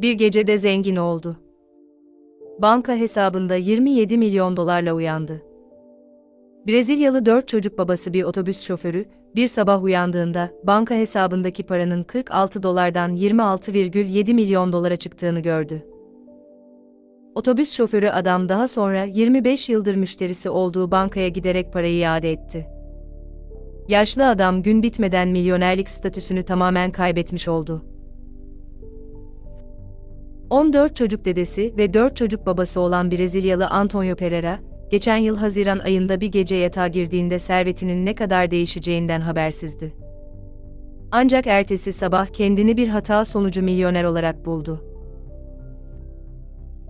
Bir gecede zengin oldu. Banka hesabında 27 milyon dolarla uyandı. Brezilyalı dört çocuk babası bir otobüs şoförü, bir sabah uyandığında banka hesabındaki paranın 46 dolardan 26,7 milyon dolara çıktığını gördü. Otobüs şoförü adam daha sonra 25 yıldır müşterisi olduğu bankaya giderek parayı iade etti. Yaşlı adam gün bitmeden milyonerlik statüsünü tamamen kaybetmiş oldu. 14 çocuk dedesi ve 4 çocuk babası olan Brezilyalı Antonio Pereira, geçen yıl Haziran ayında bir gece yatağa girdiğinde servetinin ne kadar değişeceğinden habersizdi. Ancak ertesi sabah kendini bir hata sonucu milyoner olarak buldu.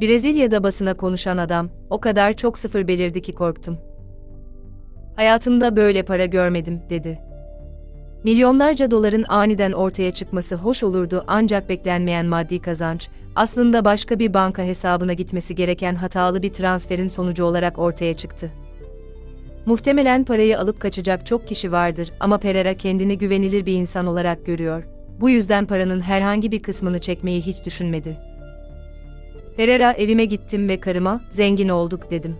Brezilya'da basına konuşan adam, o kadar çok sıfır belirdi ki korktum. Hayatımda böyle para görmedim, dedi. Milyonlarca doların aniden ortaya çıkması hoş olurdu ancak beklenmeyen maddi kazanç, aslında başka bir banka hesabına gitmesi gereken hatalı bir transferin sonucu olarak ortaya çıktı. Muhtemelen parayı alıp kaçacak çok kişi vardır ama Pereira kendini güvenilir bir insan olarak görüyor. Bu yüzden paranın herhangi bir kısmını çekmeyi hiç düşünmedi. Pereira evime gittim ve karıma, zengin olduk dedim.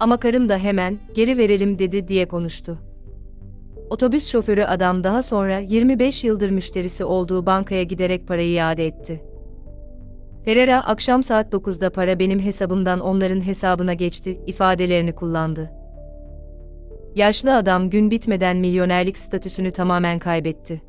Ama karım da hemen, geri verelim dedi diye konuştu. Otobüs şoförü adam daha sonra 25 yıldır müşterisi olduğu bankaya giderek parayı iade etti. Pereira akşam saat 9'da para benim hesabımdan onların hesabına geçti ifadelerini kullandı. Yaşlı adam gün bitmeden milyonerlik statüsünü tamamen kaybetti.